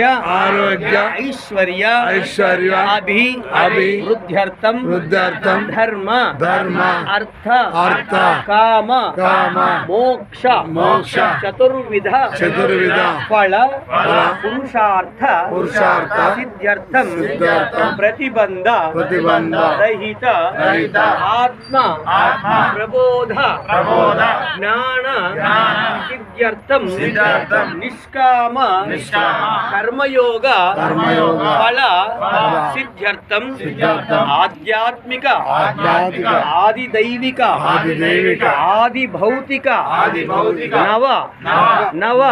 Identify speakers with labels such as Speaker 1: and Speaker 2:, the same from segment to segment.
Speaker 1: आरोग्य
Speaker 2: ऐश्वर्य
Speaker 1: ऐश्वर्य
Speaker 2: अभि
Speaker 1: अभि
Speaker 2: वृद्ध्यर्थम
Speaker 1: वृद्ध्यर्थम
Speaker 2: धर्म
Speaker 1: धर्म
Speaker 2: अर्थ
Speaker 1: अर्थ
Speaker 2: काम
Speaker 1: काम
Speaker 2: मोक्ष
Speaker 1: मोक्ष
Speaker 2: चतुर्विध
Speaker 1: चतुर्विध
Speaker 2: फल
Speaker 1: पुरुषार्थ
Speaker 2: पुरुषार्थ
Speaker 1: सिद्ध्यर्थम
Speaker 2: प्रतिबंध
Speaker 1: प्रतिबंध
Speaker 2: रहित
Speaker 1: रहित
Speaker 2: आत्मा
Speaker 1: आत्मा
Speaker 2: प्रबोध
Speaker 1: प्रबोध
Speaker 2: ज्ञान
Speaker 1: సిద్ధ్యర్థం
Speaker 2: సిద్ధ్యర్థం
Speaker 1: నిష్కామ
Speaker 2: నిష్కామ
Speaker 1: కర్మయోగ
Speaker 2: కర్మయోగ
Speaker 1: ఫల సిద్ధ్యర్థం
Speaker 2: సిద్ధ్యర్థం
Speaker 1: ఆధ్యాత్మిక
Speaker 2: ఆధ్యాత్మిక
Speaker 1: ఆది దైవిక
Speaker 2: ఆది దైవిక
Speaker 1: ఆది భౌతిక
Speaker 2: ఆది భౌతిక
Speaker 1: నవ
Speaker 2: నవ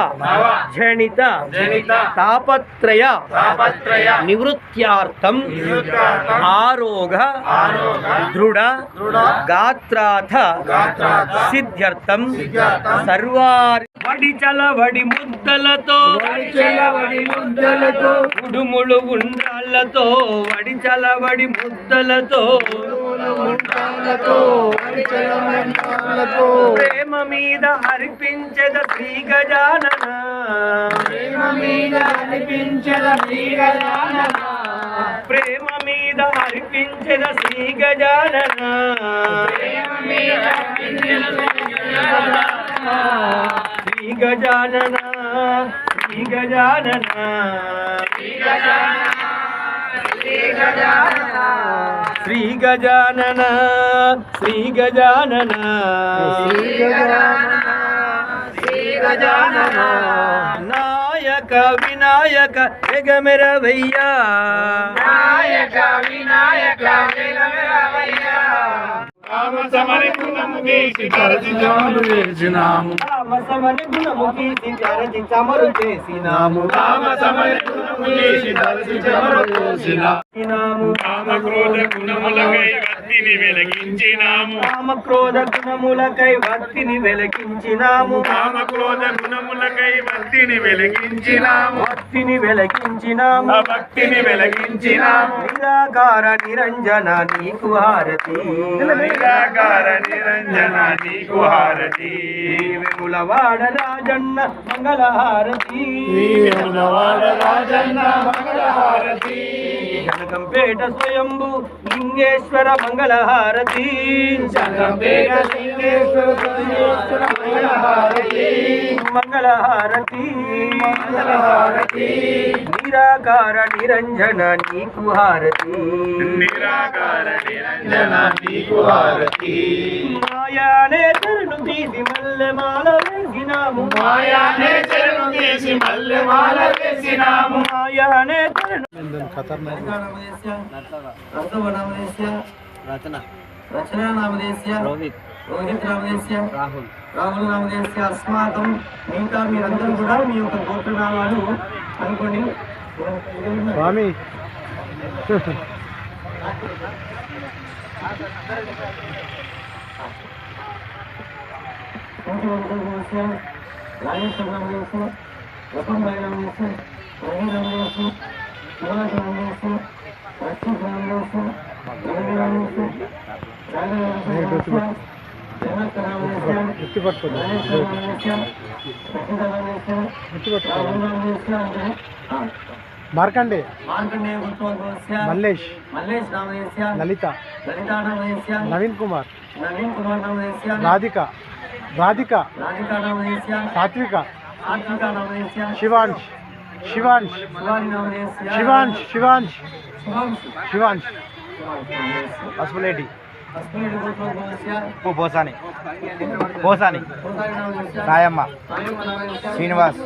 Speaker 1: జనిత
Speaker 2: జనిత
Speaker 1: తాపత్రయ
Speaker 2: తాపత్రయ
Speaker 1: ఆరోగ
Speaker 2: ఆరోగ
Speaker 1: దృఢ
Speaker 2: దృఢ
Speaker 1: గాత్రాథ సిద్ధ్యర్థం సర్వారి వడి చలవడి ముద్దలతో
Speaker 2: చెలవడి ముద్దలతో
Speaker 1: ఉడుములు ఉండ్రాళ్ళతో వడి చలవడి ముద్దలతో. ప్రేమ మీద అర్పించద శ్రీ గజానన
Speaker 2: ప్రేమ మీద అనిపించద శ్రీగజానన.
Speaker 1: ప్రేమ మీద అర్పించద శ్రీ గజానన
Speaker 2: ప్రేమ మీద
Speaker 1: శ్రీ గజానన శ్రీ గజానన. శ్రీ గజానన శ్రీ గజానన. నాయక వినాయక ఎగమెరవయ్యా.
Speaker 2: నాయక వినాయక గుణము
Speaker 1: గుణము చేసినాము
Speaker 2: గుణము
Speaker 1: చేసినాము
Speaker 2: క్రోధ గుణములకై వత్తిని వెలిగించినాము.
Speaker 1: రామ క్రోధ గుణములకై భక్తిని
Speaker 2: క్రోధ గుణములకై వెలిగించినాము.
Speaker 1: భక్తిని వెలకించినాము
Speaker 2: ఆ భక్తిని వెలిగించినాము.
Speaker 1: నిరాకార నిరంజన నీకు హారతి.
Speaker 2: నిరాకార నిరంజన నీకు హారతి.
Speaker 1: విములవాడ రాజన్న మంగళ హారతి.
Speaker 2: వాడ రాజన్న మంగళ హారతి.
Speaker 1: జనకంపేట స్వయంభు లింగేశ్వర మంగళ హారతి.
Speaker 2: జగంబేట లింగేశ్వర హారతి
Speaker 1: మంగళ హారతి
Speaker 2: మంగళ హారతి
Speaker 1: నిరాకార నిరంజన నీకు హారతి.
Speaker 2: నిరాకార నిరంజన నీకు హారతి.
Speaker 1: మాయానే తరుణు తీసి మల్లెమాల వేసినాము.
Speaker 2: మాయానే చెరును తీసి మల్లెమాల వేసినాము.
Speaker 1: మాయానే తరుణు
Speaker 3: రచన.
Speaker 1: రచన నామదేశ్య
Speaker 3: రోహిత్.
Speaker 1: రోహిత్ నామదేశ్య
Speaker 3: రాహుల్
Speaker 1: రాహుల్ నామదేశ్య అస్మాకం మిగతా మీరందరూ కూడా మీ యొక్క గోత్రనామాలు అనుకోండి
Speaker 3: స్వామి
Speaker 1: రాజేశ్వర నామదేశ్య రతం నామదేశ్య రవి నామదేశ్య శివాజీ నామదేశ్య రక్షిత్ నామదేశ్య రవి నామదేశ్య రాజేశ్వర జనక్ నామదేశ్య
Speaker 3: మార్కండే. మల్లేష్. లలిత. నవీన్ కుమార్. రాధిక. రాధిక. సాత్విక. శివాంష్ శివాంష్
Speaker 1: నామదేశ్య
Speaker 3: శివాంష్ శివాంష్
Speaker 1: శివాంశ్.
Speaker 3: శివాంష్
Speaker 1: గురుత్వాదోస్య
Speaker 3: పోసాని పోసాని సాయమ్మ
Speaker 1: నామదేశ్య
Speaker 3: శ్రీనివాస్.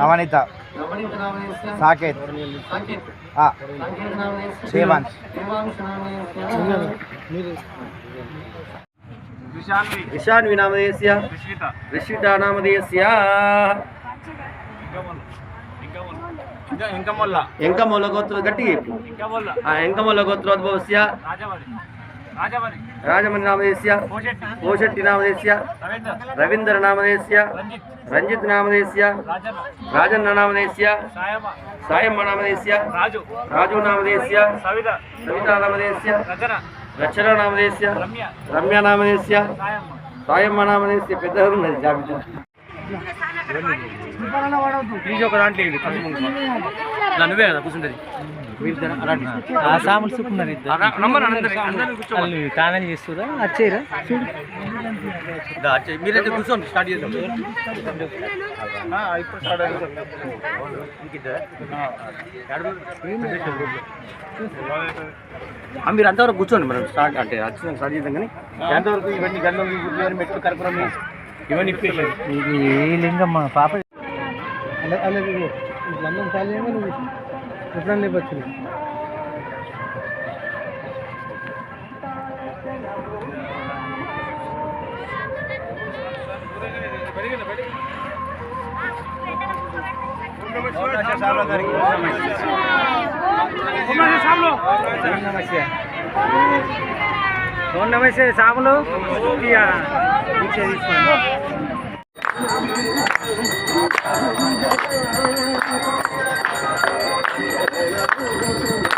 Speaker 3: నవనీత. సాకేత్.
Speaker 1: నామదేశ్య
Speaker 3: విశాన్వి
Speaker 1: నామదేశ్య రిషిత. నామదేశ్య
Speaker 2: ఇంకమల్ల
Speaker 1: ఎంకమూల గోత్ర గట్టి చెప్పు.
Speaker 2: ఇంకమల్ల
Speaker 1: ఆ ఎంకమూల గోత్రోద్భవస్య. రాజమణి నామదేశ్య
Speaker 2: కోశెట్టి
Speaker 1: కోశెట్టి నామదేశ్య
Speaker 2: రవీంద్ర.
Speaker 1: రవీంద్ర నామదేశ్య
Speaker 2: రంజిత్.
Speaker 1: రంజిత్ నామదేశ్య
Speaker 2: రాజన్న.
Speaker 1: నామదేశ్య
Speaker 2: సాయమ్మ.
Speaker 1: నామదేశ్య
Speaker 2: రాజు.
Speaker 1: రాజు నామదేశ్య
Speaker 2: సవిత.
Speaker 1: సవితా నామదేశ్య
Speaker 2: రచన.
Speaker 1: రచన నామదేశ్య
Speaker 2: రమ్య.
Speaker 1: రమ్య నామదేశ్య
Speaker 2: సాయమ్మ.
Speaker 1: నామదేశ్య పెద్దగా ఉన్నది జాబితా.
Speaker 2: నువ్వే కదా కూర్చుంటది
Speaker 4: సాములు
Speaker 2: కూర్చో
Speaker 4: వాళ్ళు తానం చేస్తురా వచ్చేరా చూడు.
Speaker 3: మీరైతే కూర్చోండి స్టార్ట్ చేద్దాం. ఇప్పుడు స్టార్ట్ మీరు అంతవరకు కూర్చోండి మనం స్టార్ట్ అంటే వచ్చిన స్టార్ట్ చేద్దాం కానీ. ఎంతవరకు ఇవన్నీ గంధం ఇవన్నీ మెట్లు కరపడం ఇవన్నీ ఇప్పేసారు
Speaker 4: ఏ లింగం మా పాప అలాగే ఏమో నువ్వు. ఎప్పుడన్నా ఇవ్వచ్చు నమస్తే సాములు. తీసుకోండి. どうぞ。